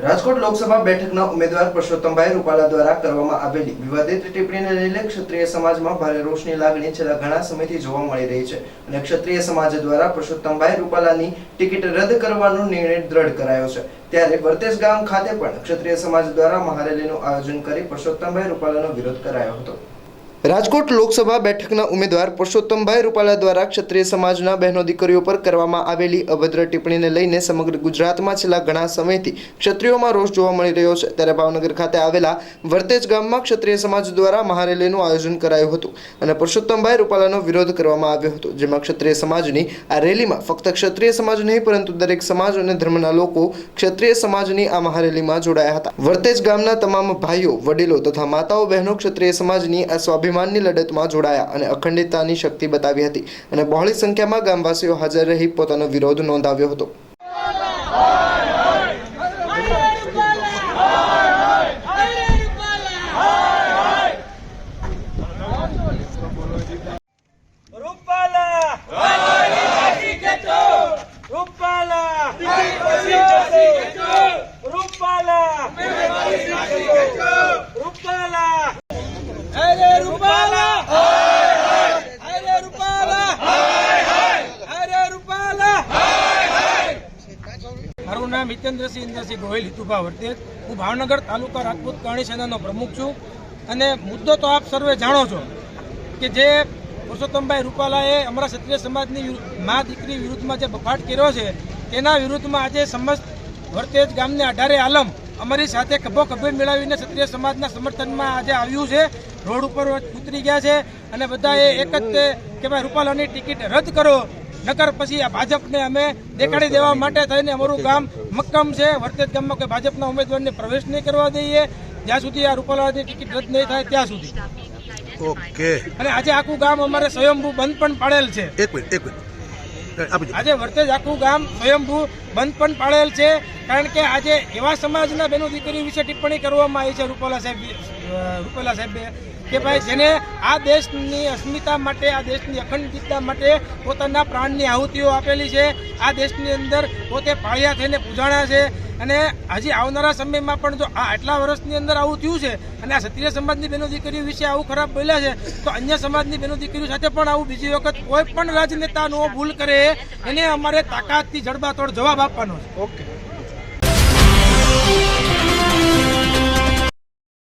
રાજકોટ લોકસભા બેઠકના ઉમેદવાર પરસોત્તમભાઈ રૂપાલા દ્વારા કરવામાં આવેલી વિવાદિત ટિપ્પણીને લઈને ક્ષત્રિય સમાજમાં ભારે રોષની લાગણી છેલ્લા ઘણા સમયથી જોવા મળી રહી છે અને ક્ષત્રિય સમાજ દ્વારા પરસોત્તમભાઈ રૂપાલાની ટિકિટ રદ કરવાનો નિર્ણય દ્રઢ કરાયો છે. ત્યારે વર્તેજ ગામ ખાતે પણ ક્ષત્રિય સમાજ દ્વારા મહારેલીનું આયોજન કરી પરસોત્તમભાઈ રૂપાલાનો વિરોધ કરાયો હતો. રાજકોટ લોકસભા બેઠકના ઉમેદવાર પુરુષોત્તમભાઈ રૂપાલા દ્વારા ક્ષત્રિય સમાજના બહેનો દીકરીઓ પર કરવામાં આવેલી અભદ્ર ટિપ્પણીને લઈને સમગ્ર ગુજરાતમાં છેલ્લા ઘણા સમયથી ક્ષત્રિયોમાં રોષ જોવા મળી રહ્યો છે. ત્યારે ભાવનગર ખાતે આવેલા વર્તેજ ગામમાં ક્ષત્રિય સમાજ દ્વારા મહારેલીનું આયોજન કરાયું હતું અને પુરુષોત્તમભાઈ રૂપાલાનો વિરોધ કરવામાં આવ્યો હતો, જેમાં ક્ષત્રિય સમાજની આ રેલીમાં ફક્ત ક્ષત્રિય સમાજ નહીં, પરંતુ દરેક સમાજ અને ધર્મના લોકો ક્ષત્રિય સમાજની આ મહારેલીમાં જોડાયા હતા. વર્તેજ ગામના તમામ ભાઈઓ, વડીલો તથા માતાઓ બહેનો ક્ષત્રિય સમાજની આ સ્વાભિમાનની લડતમાં જોડાયા અને અખંડિતતાની શક્તિ બતાવી હતી. અને બહોળી સંખ્યામાં ગામવાસીઓ હાજર રહી પોતાનો વિરોધ નોંધાવ્યો હતો રૂપાલા રૂપાલા રૂપાલા રૂપાલા અરે રૂપાલા અરે રૂપાલા અરે રૂપાલા મારું નામ હિતેન્દ્રસિંહ ઇન્દ્રસિંહ ગોહિલ હિતુભા વર્તેજ હું ભાવનગર તાલુકા રાજપૂત કરણી સેનાનો પ્રમુખ છું. અને મુદ્દો તો આપ સર્વે જાણો છો કે જે પુરુષોત્તમભાઈ રૂપાલાએ અમારા ક્ષત્રિય સમાજની મા દીકરી વિરુદ્ધમાં જે બફાટ કર્યો છે, તેના વિરુદ્ધમાં આજે સમસ્ત વર્તેજ ગામને અઢારે આલમ અમારી સાથે ખભો ખભે મેળવીને ક્ષત્રિય સમાજના સમર્થનમાં આજે આવ્યું છે. રોડ ઉપર ઉતરી ગયા છે અને બધાએ એક જ તે કે ભાઈ રૂપાલાની ટિકિટ રદ કરો. નકર પછી આ ભાજપને અમે દેખાડી દેવા માટે થઈને અમારું ગામ મક્કમ છે. વર્તેજ ગામમાં કોઈ ભાજપના ઉમેદવારને પ્રવેશ નહીં કરવા દઈએ. જ્યાં સુધી આ રૂપાલાની ટિકિટ રદ નહીં થાય ત્યાં સુધી. ઓકે. અને આજે આખું ગામ અમારે સ્વયંભૂ બંધ પણ પાડેલ છે. એક મિનિટ એક મિનિટ. આજે વર્તેજ આખું ગામ સ્વયંભૂ બંધ પણ પાડેલ છે. કારણ કે આજે એવા સમાજના બેનો દીકરીઓ વિશે ટિપ્પણી કરવામાં આવી છે. રૂપાલા સાહેબ રૂપાલા સાહેબે કે ભાઈ જેને આ દેશની અસ્મિતા માટે, આ દેશની અખંડિતતા માટે પોતાના પ્રાણની આહુતિઓ આપેલી છે, આ દેશની અંદર પોતે પાળિયા થઈને પૂજાણા છે. અને હજી આવનારા સમયમાં પણ જો આ આટલા વર્ષની અંદર આવું થયું છે અને આ ક્ષત્રિય સમાજની બહેનો દીકરીઓ વિશે આવું ખરાબ બોલ્યા છે, તો અન્ય સમાજની બહેનો દીકરીઓ સાથે પણ આવું બીજી વખત કોઈ પણ રાજનેતાનો ભૂલ કરે, એને અમારે તાકાતથી જડબાતોડ જવાબ આપવાનો છે. ઓકે.